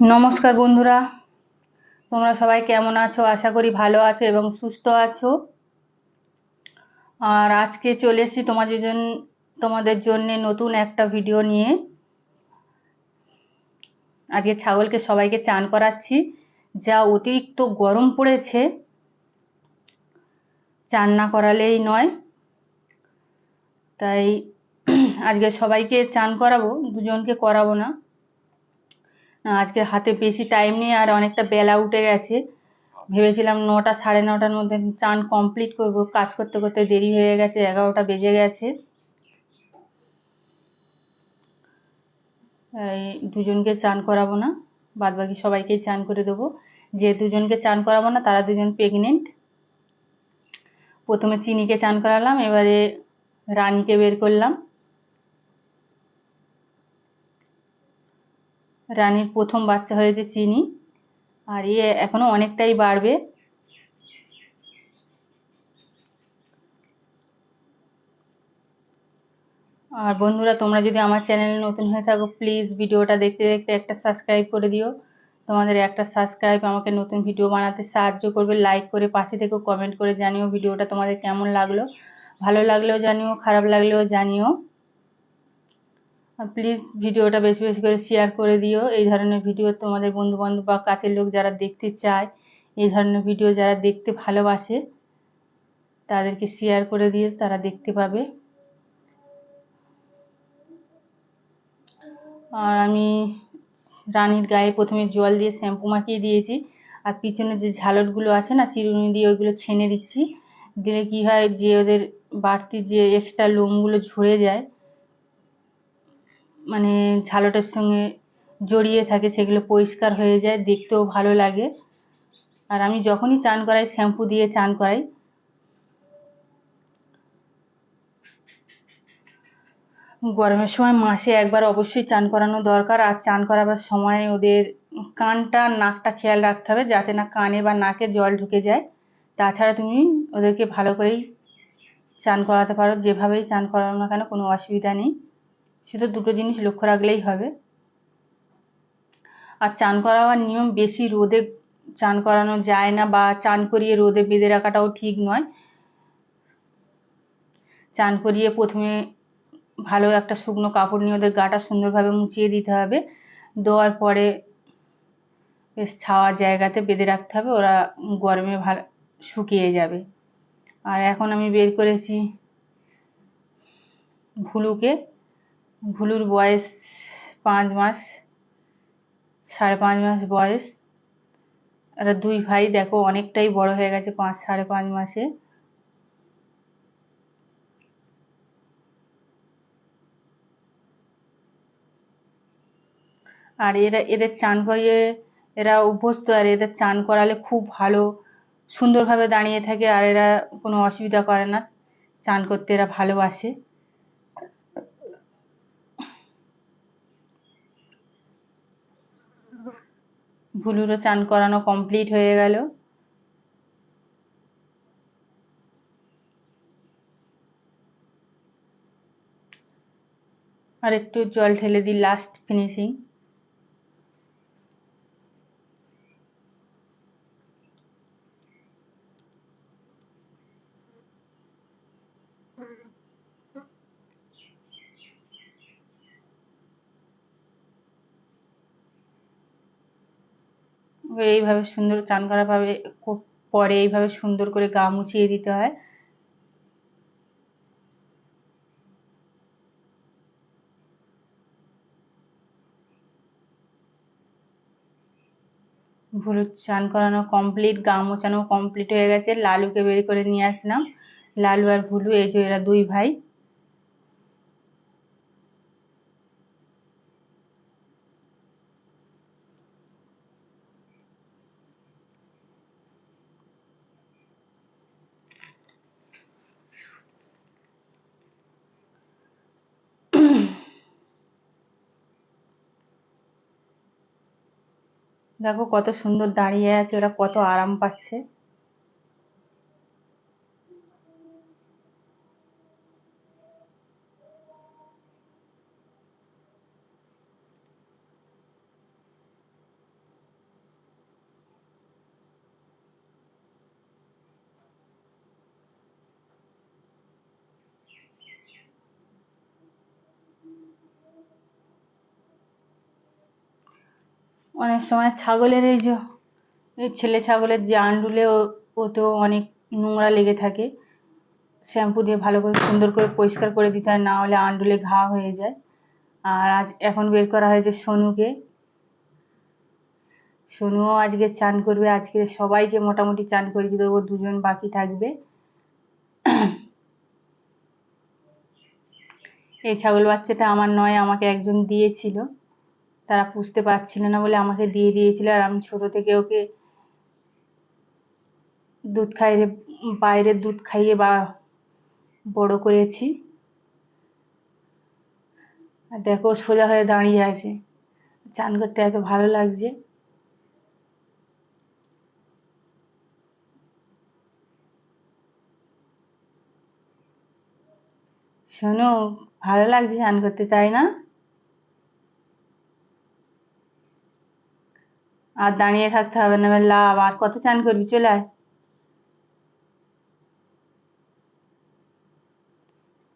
নমস্কার বন্ধুরা। তোমরা সবাই কেমন আছো? আশা করি ভালো আছো এবং সুস্থ আছো। আর আজকে চলে এসেছি তোমাদের জন্য, তোমাদের জন্যে নতুন একটা ভিডিও নিয়ে। আজকে ছাগলকে সবাইকে চান করাচ্ছি। যা অতিরিক্ত গরম পড়েছে, চান না করালেই নয়। তাই আজকে সবাইকে চান করাবো, দুজনকে করাবো না। আজকে হাতে বেশি টাইম নেই আর অনেকটা বেলা উঠে গেছে। ভেবেছিলাম নটা সাড়ে নটার মধ্যে চান কমপ্লিট করব। কাজ করতে করতে দেরি হয়ে গেছে, এগারোটা বেজে গেছে। এই দুজনকে চান করাবো না বাদ বাকি সবাইকেই চান করে দেবো। যে দুজনকে চান করাবো না, তারা দুজন প্রেগনেন্ট প্রথমে চিনিকে চান করালাম, এবারে রানীকে বের করলাম। রানীর প্রথম বাচ্চা হয়েছে চিনি, আর ইয়ে এখনও অনেকটাই বাড়বে। আর বন্ধুরা, তোমরা যদি আমার চ্যানেলে নতুন হয়ে থাকো প্লিজ ভিডিওটা দেখতে দেখতে একটা সাবস্ক্রাইব করে দিও। তোমাদের একটা সাবস্ক্রাইব আমাকে নতুন ভিডিও বানাতে সাহায্য করবে। লাইক করে পাশে থেকে কমেন্ট করে জানিও ভিডিওটা তোমাদের কেমন লাগল। ভালো লাগলেও জানিও, খারাপ লাগলেও জানিও। প্লিজ ভিডিওটা বেশি বেশি করে শেয়ার করে দিও। এই ধরনের ভিডিও তোমাদের বন্ধুবান্ধব বা কাছের লোক যারা দেখতে চায়, এই ধরনের ভিডিও যারা দেখতে ভালোবাসে, তাদেরকে শেয়ার করে দিয়ে তারা দেখতে পাবে। আর আমি রানীর গায়ে প্রথমে জল দিয়ে শ্যাম্পু মাখিয়ে দিয়েছি। আর পিছনে যে ঝালটগুলো আছে না, চিরুনি দিয়ে ওইগুলো ছেনে দিচ্ছি। দিলে কী হয় যে ওদের বাড়তি যে এক্সট্রা লোমগুলো ঝরে যায় মানে ঝালটের সঙ্গে জড়িয়ে থাকে, সেগুলো পরিষ্কার হয়ে যায়, দেখতেও ভালো লাগে। আর আমি যখনই চান করাই, শ্যাম্পু দিয়ে চান করাই। গরমের সময় মাসে একবার অবশ্যই চান করানো দরকার, আর চান করাবার সময় ওদের কানটা, নাকটা খেয়াল রাখতে হবে, যাতে না কানে বা নাকে জল ঢুকে যায়। তাছাড়া তুমি ওদেরকে ভালো করেই চান করাতে পারো, যেভাবেই চান করানো না কেন, কোনো অসুবিধা নেই। শুধু দুটো জিনিস লক্ষ্য রাখলেই হবে। আর চান করাবার নিয়ম বেশি, রোদে চান করানো যায় না বা চান করিয়ে রোদে বেঁধে রাখাটাও ঠিক নয়। চান করিয়ে প্রথমে ভালো একটা শুকনো কাপড় নিয়ে ওদের গাটা সুন্দরভাবে মুছিয়ে দিতে হবে। দেওয়ার পরে বেশ ছাওয়া জায়গাতে বেঁধে রাখতে হবে, ওরা গরমে ভালো শুকিয়ে যাবে। আর এখন আমি বের করেছি ভুলুকে। ভুলুর বয়স পাঁচ মাস, সাড়ে পাঁচ মাস বয়স। এরা দুই ভাই, দেখো, অনেকটাই বড় হয়ে গেছে পাঁচ, সাড়ে পাঁচ মাসে। আর এরা, এদের চান করিয়ে, এরা অভ্যস্ত, আর এদের চান করালে খুব ভালো, সুন্দরভাবে দাঁড়িয়ে থাকে, আর এরা কোনো অসুবিধা করে না। চান করতে এরা ভালোবাসে। ভুলুরও চান করানো কমপ্লিট হয়ে গেল। আর একটু জল ঢেলে দিই লাস্ট ফিনিশিং এইভাবে সুন্দর চান করাভাবে পরে এইভাবে সুন্দর করে গা মুছিয়ে দিতে হয়। হলুদ চান করানো কমপ্লিট গা মোছানো কমপ্লিট হয়ে গেছে। লালুকে বের করে নিয়ে আসলাম। লালু আর ভুলু, এই যে এরা দুই ভাই। দেখো কত সুন্দর দাঁড়িয়ে আছে ওরা কত আরাম পাচ্ছে। অনেক সময় ছাগলের এই যে, এই ছেলে ছাগলের যে আন্ডুলে ওতেও অনেক নোংরা লেগে থাকে। শ্যাম্পু দিয়ে ভালো করে, সুন্দর করে পরিষ্কার করে দিতে হয়, না হলে আন্ডুলে ঘা হয়ে যায়। আর আজ এখন বের করা হয়েছে সোনুকে। সোনুও আজকে চান করবে, আজকে সবাইকে মোটামুটি চান করিয়ে দেবো, দুজন বাকি থাকবে। এই ছাগল বাচ্চাটা আমার নয়, আমাকে একজন দিয়েছিল। তারা পুষতে পারছিল না বলে আমাকে দিয়ে দিয়েছিল আর আমি ছোট থেকে ওকে দুধ খাইয়ে, বাইরের দুধ খাইয়ে বা বড় করেছি। আর দেখো সোজা হয়ে দাঁড়িয়ে আছে। চান করতে এত ভালো লাগছে। শোনো, ভালো লাগছে চান করতে, তাই না? আর দাঁড়িয়ে থাকতে হবে না। লাভ, আর কত চান করবি? চলে আয়।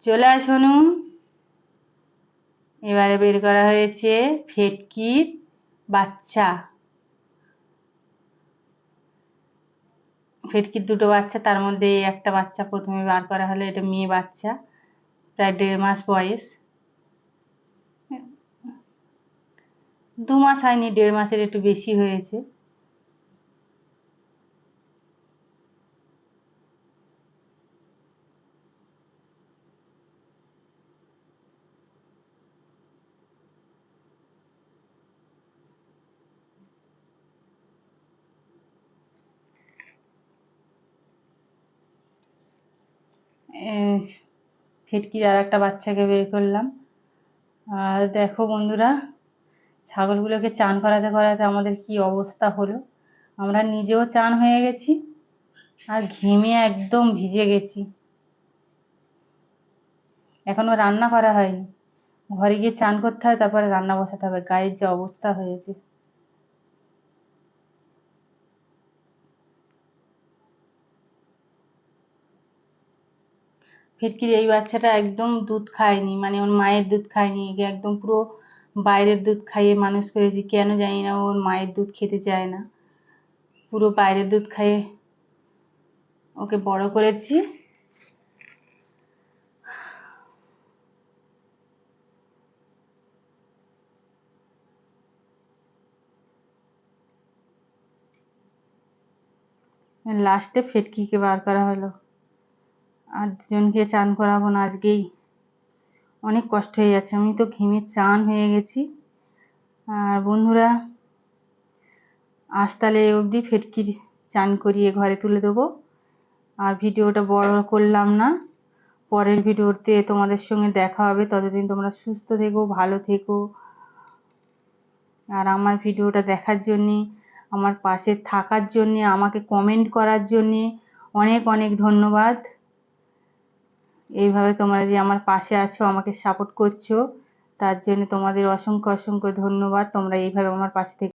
চলে আয় সোনু। এবারে বের করা হয়েছে ফেটকির বাচ্চা। ফেটকির দুটো বাচ্চা, তার মধ্যে একটা বাচ্চা প্রথমে বার করা হলো, এটা মেয়ে বাচ্চা, প্রায় দেড় মাস বয়স। দু মাস হয়নি, দেড় মাসের একটু বেশি হয়েছে। ফেটকির আর একটা বাচ্চাকে বের করলাম। আর দেখো বন্ধুরা ছাগলগুলোকে চান করাতে করাতে আমাদের কি অবস্থা হলো? আমরা নিজেও চান হয়ে গেছি আর ঘেমে একদম ভিজে গেছি। এখনও রান্না করা হয়নি। ঘরে গিয়ে চান করতে হয়, তারপরে রান্না বসাতে হবে। গায়ের যে অবস্থা হয়েছে। ফিরকির এই বাচ্চাটা একদম দুধ খায়নি মানে ওর মায়ের দুধ খায়নি, একে একদম পুরো বাইরের দুধ খাইয়ে মানুষ করেছি, কেন জানি না, ওর মায়ের দুধ খেতে চায় না। পুরো বাইরের দুধ খাইয়ে ওকে বড় করেছি। লাস্টে ফেটকিকে বার করা হলো। আর দুজনকে চান করাবো না আজকেই। অনেক কষ্ট হয়ে যাচ্ছে। আমি তো ঘেমে চান হয়ে গেছি। আর বন্ধুরা, আজ তাহলে অবধি ফেটকির চান করিয়ে ঘরে তুলে দেবো। আর ভিডিওটা বড় করলাম না। পরের ভিডিওতে তোমাদের সঙ্গে দেখা হবে। ততদিন তোমরা সুস্থ থেকো, ভালো থেকো। আর আমার ভিডিওটা দেখার জন্যে, আমার পাশে থাকার জন্যে, আমাকে কমেন্ট করার জন্যে অনেক অনেক ধন্যবাদ। এইভাবে তোমরা যে আমার পাশে আছো, আমাকে সাপোর্ট করছ, তার জন্য তোমাদের অসংখ্য অসংখ্য ধন্যবাদ। তোমরা এইভাবে আমার পাশে থেকে